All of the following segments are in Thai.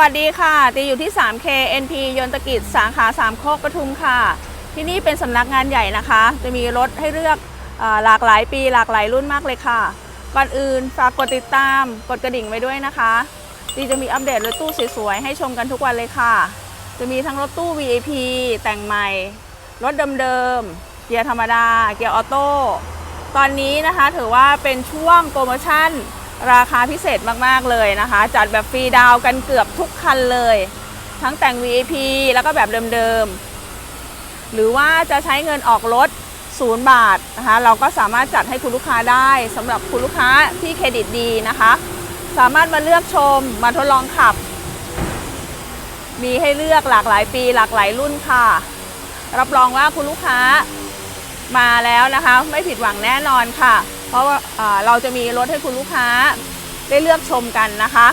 วัสดีค่ะ ตีอยู่ที่ 3K NP ยนตกิจสาขาสามโคกปทุมค่ะ ที่นี่เป็นสำนักงานใหญ่นะคะ จะมีรถให้เลือกอหลากหลายปีหลากหลายรุ่นมากเลยค่ะ ก่อนอื่นฝากกดติดตาม กดกระดิ่งไว้ด้วยนะคะ ตีจะมีอัปเดตรถตู้สวยๆ ให้ชมกันทุกวันเลยค่ะ จะมีทั้งรถตู้ VIP แต่งใหม่ รถเดิมๆ เกียร์ธรรมดา เกียร์ออโต้ ตอนนี้นะคะถือว่าเป็นช่วงโปรโมชั่น ราคาพิเศษมากๆเลยนะคะ จัดแบบฟรีดาวกันเกือบทุกคันเลย ทั้งแต่ง VIP แล้วก็แบบเดิมๆ หรือว่าจะใช้เงินออกรถ0บาทนะคะ เราก็สามารถจัดให้คุณลูกค้าได้สำหรับคุณลูกค้าที่เครดิตดีนะคะ สามารถมาเลือกชมมาทดลองขับ มีให้เลือกหลากหลายปีหลากหลายรุ่นค่ะ รับรองว่าคุณลูกค้ามาแล้วนะคะ ไม่ผิดหวังแน่นอนค่ะ เพราะว่าเราจะมีรถให้คุณลูกค้าได้เลือกชมกันนะคะ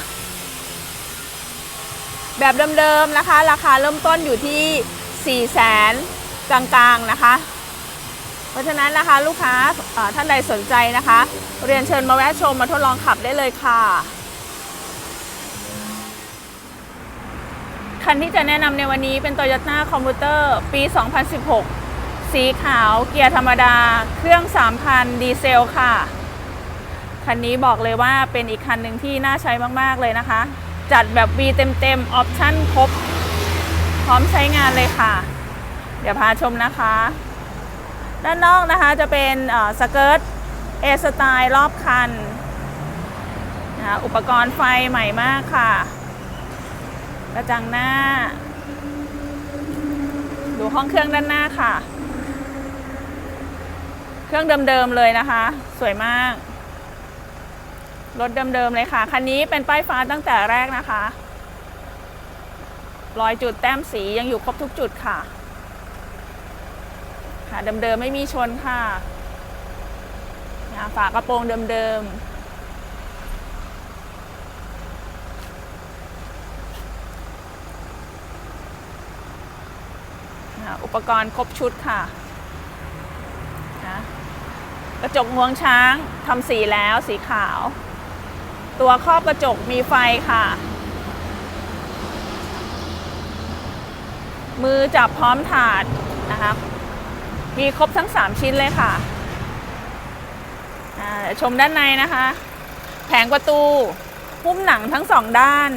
แบบเดิมๆนะคะ ราคาเริ่มต้นอยู่ที่ 4 0 0แสนกลางๆนะคะ เพราะฉะนั้นนะคะลูกค้าท่านใดสนใจนะคะ เรียนเชิญมาแวะชมมาทดลองขับได้เลยค่ะคันที่จะแนะนำในวันนี้เป็น Toyota Commuter ปี 2016 สีขาวเกียร์ธรรมดา เครื่อง 3,000 ดีเซลค่ะ คันนี้บอกเลยว่าเป็นอีกคันหนึ่งที่น่าใช้มากๆเลยนะคะ จัดแบบ V เต็มๆออปชั่นครบ พร้อมใช้งานเลยค่ะ เดี๋ยวพาชมนะคะ ด้านนอกนะคะจะเป็นสเกิร์ตเอสไตล์รอบคันนะะอุปกรณ์ไฟใหม่มากค่ะ กระจังหน้า ดูห้องเครื่องด้านหน้าค่ะ เครื่องเดิมๆเลยนะคะ สวยมาก รถเดิมๆเลยค่ะ คันนี้เป็นป้ายฟ้าตั้งแต่แรกนะคะ รอยจุดแต้มสียังอยู่ครบทุกจุดค่ะ ค่ะเดิมๆไม่มีชนค่ะนะฝากระโปรงเดิมๆอุปกรณ์ครบชุดค่ะ กระจกงวงช้างทำสีแล้วสีขาว ตัวครอบกระจกมีไฟค่ะ มือจับพร้อมถาดนะคะมีครบทั้ง 3 ชิ้นเลยค่ะชมด้านในนะคะ แผงประตูหุ้มหนังทั้งสองด้าน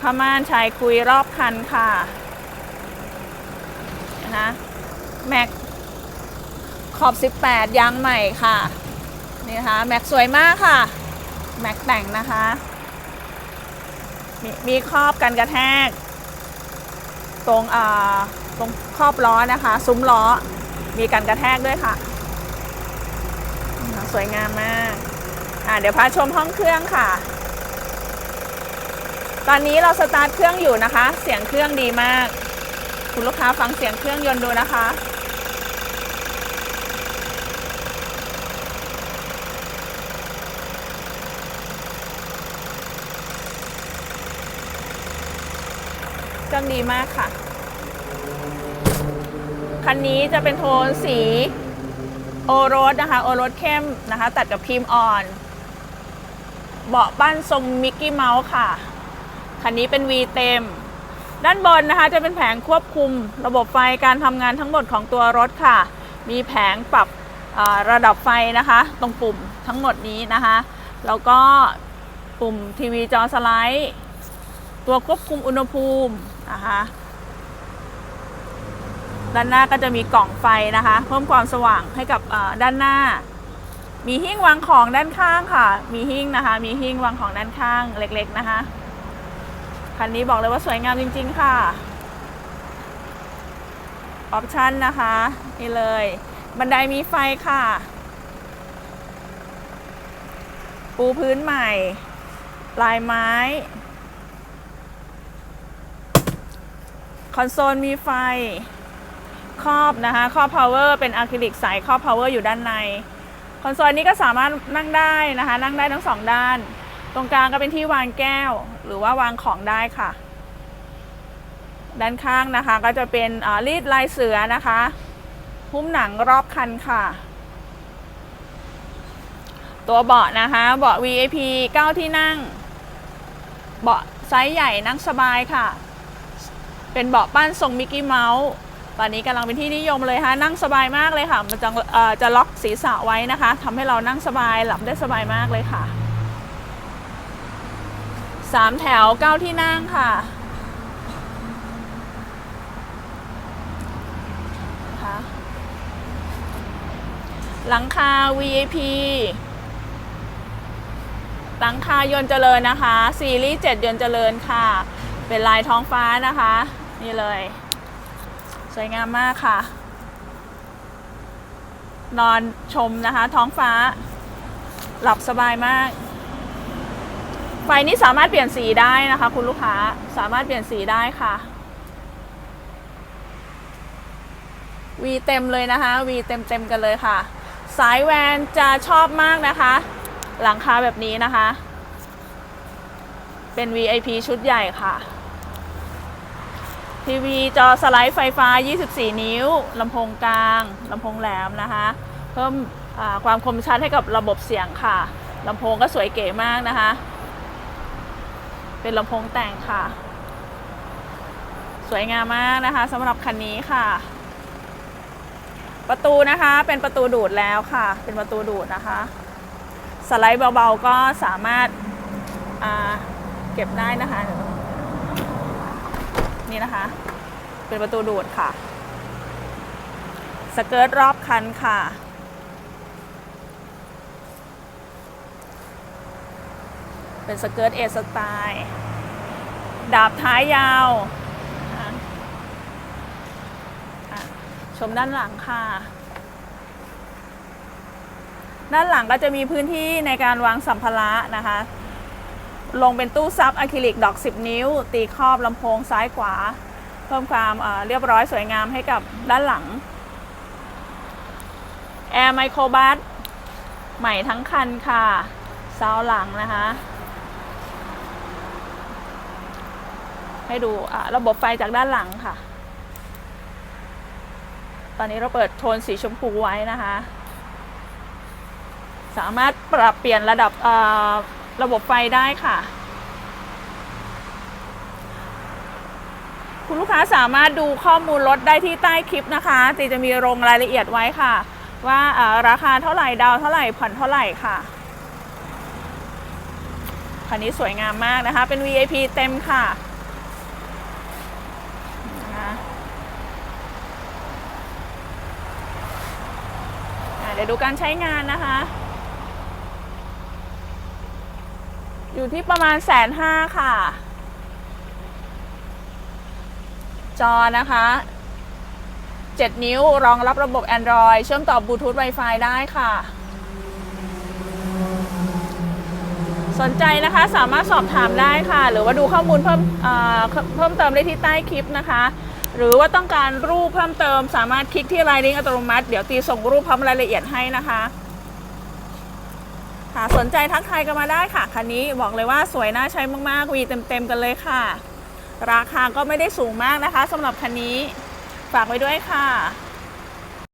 ผ้าม่านชายคุยรอบคันค่ะนะคะแม็ก ขอบ 18 ยางใหม่ค่ะ นี่นะคะ แม็กสวยมากค่ะ แม็กแต่งนะคะ มีมีครอบกันกระแทก ตรงอ่าตรงครอบล้อนะคะ ซุ้มล้อ มีกันกระแทกด้วยค่ะ สวยงามมาก อ่าเดี๋ยวพาชมห้องเครื่องค่ะ ตอนนี้เราสตาร์ทเครื่องอยู่นะคะ เสียงเครื่องดีมาก คุณลูกค้าฟังเสียงเครื่องยนต์ดูนะคะ เครื่องดีมากค่ะ คันนี้จะเป็นโทนสีโอรสนะคะ โอรสเข้มนะคะ ตัดกับครีมอ่อน เบาะบ้านทรงมิกกี้เมาส์ค่ะ คันนี้เป็น V เต็ม ด้านบนนะคะจะเป็นแผงควบคุมระบบไฟการทำงานทั้งหมดของตัวรถค่ะ มีแผงปรับระดับไฟนะคะ ตรงปุ่มทั้งหมดนี้นะคะ แล้วก็ปุ่มทีวีจอสไลด์ ตัวควบคุมอุณหภูมิ นะคะด้านหน้าก็จะมีกล่องไฟนะคะ เพิ่มความสว่างให้กับด้านหน้า มีหิ้งวางของด้านข้างค่ะ มีหิ้งนะคะ มีหิ้งวางของด้านข้างเล็กๆนะคะคันนี้บอกเลยว่าสวยงามจริง ๆ ค่ะออปชันนะคะนี่เลย บันไดมีไฟค่ะ ปูพื้นใหม่ ลายไม้ คอนโซลมีไฟครอบนะคะครอบ power เป็นอะคริลิกใสครอบ power อยู่ด้านใน คอนโซลนี้ก็สามารถนั่งได้นะคะ นั่งได้ทั้งสองด้าน ตรงกลางก็เป็นที่วางแก้ว หรือว่าวางของได้ค่ะ ด้านข้างนะคะก็จะเป็นรีดลายเสือนะคะหุ้มหนังรอบคันค่ะ ตัวเบาะนะคะเบาะ VIP 9 ที่นั่ง เบาะไซส์ใหญ่นั่งสบายค่ะ เป็นเบาะปั้นทรงมิกกี้เมาส์ตอนนี้กำลังเป็นที่นิยมเลยค่ะนั่งสบายมากเลยค่ะ มันจะเอ่อจะล็อกศีรษะไว้นะคะทำให้เรานั่งสบายหลับได้สบายมากเลยค่ะสามแถวเก้าที่นั่งค่ะหลังคา VIP หลังคายนเจริญนะคะ ซีรีส์7ยนเจริญค่ะ เป็นลายท้องฟ้านะคะ นี่เลย สวยงามมากค่ะ นอนชมนะคะ ท้องฟ้า หลับสบายมาก ไฟนี้สามารถเปลี่ยนสีได้นะคะ คุณลูกค้าสามารถเปลี่ยนสีได้ค่ะวีเต็มเลยนะคะวีเต็มเต็มๆกันเลยค่ะ สายแวนจะชอบมากนะคะ หลังคาแบบนี้นะคะ เป็น VIP ชุดใหญ่ค่ะ ทีวีจอสไลด์ไฟฟ้า 24 นิ้ว ลำโพงกลาง ลำโพงแหลมนะคะ เพิ่มความคมชัดให้กับระบบเสียงค่ะ ลำโพงก็สวยเก๋มากนะคะ เป็นลำโพงแต่งค่ะ สวยงามมากนะคะสำหรับคันนี้ค่ะ ประตูนะคะเป็นประตูดูดแล้วค่ะ เป็นประตูดูดนะคะ สไลด์เบาๆก็สามารถาเก็บได้นะคะ นี่นะคะ เป็นประตูดูดค่ะ สเกิร์ตรอบคันค่ะ เป็นสเกิร์ตเอสไตล์ดาบท้ายยาวชมด้านหลังค่ะ ด้านหลังก็จะมีพื้นที่ในการวางสัมภาระนะคะ ลงเป็นตู้ซับอะคริลิกดอก 10 นิ้ว ตีครอบลำโพงซ้ายขวา เพิ่มความเรียบร้อยสวยงามให้กับด้านหลัง แอร์ไมโครบัสใหม่ทั้งคันค่ะซาวหลังนะคะ ให้ดูะระบบไฟจากด้านหลังค่ะ ตอนนี้เราเปิดโทนสีชมพูไว้นะคะ สามารถปรับเปลี่ยนระดับ ระบบไฟได้ค่ะ คุณลูกค้าสามารถดูข้อมูลรถได้ที่ใต้คลิปนะคะตีจะมีลงรายละเอียดไว้ค่ะ ว่าราคาเท่าไหร่ดาวเท่าไหร่ผ่อนเท่าไหร่ค่ะคันนี้สวยงามมากนะคะ เป็น VIP เต็มค่ะเดี๋ยวดูการใช้งานนะคะ อยู่ที่ประมาณแสนห้าค่ะ จอนะคะ 7 นิ้วรองรับระบบ Android เชื่อมต่อบลูทูธ Wi-Fi ได้ค่ะ สนใจนะคะสามารถสอบถามได้ค่ะ หรือว่าดูข้อมูลเพิ่มเอ่อเพิ่มเติมได้ที่ใต้คลิปนะคะ หรือว่าต้องการรูปเพิ่มเติมสามารถคลิกที่ไลน์ลิงก์อัตโนมัติ เดี๋ยวตีส่งรูปพร้อมรายละเอียดให้นะคะ ค่ะ สนใจทักทายกันมาได้ค่ะ คันนี้บอกเลยว่าสวยน่าใช้มากๆ วีเต็มๆกันเลยค่ะ ราคาก็ไม่ได้สูงมากนะคะสำหรับคันนี้ ฝากไว้ด้วยค่ะ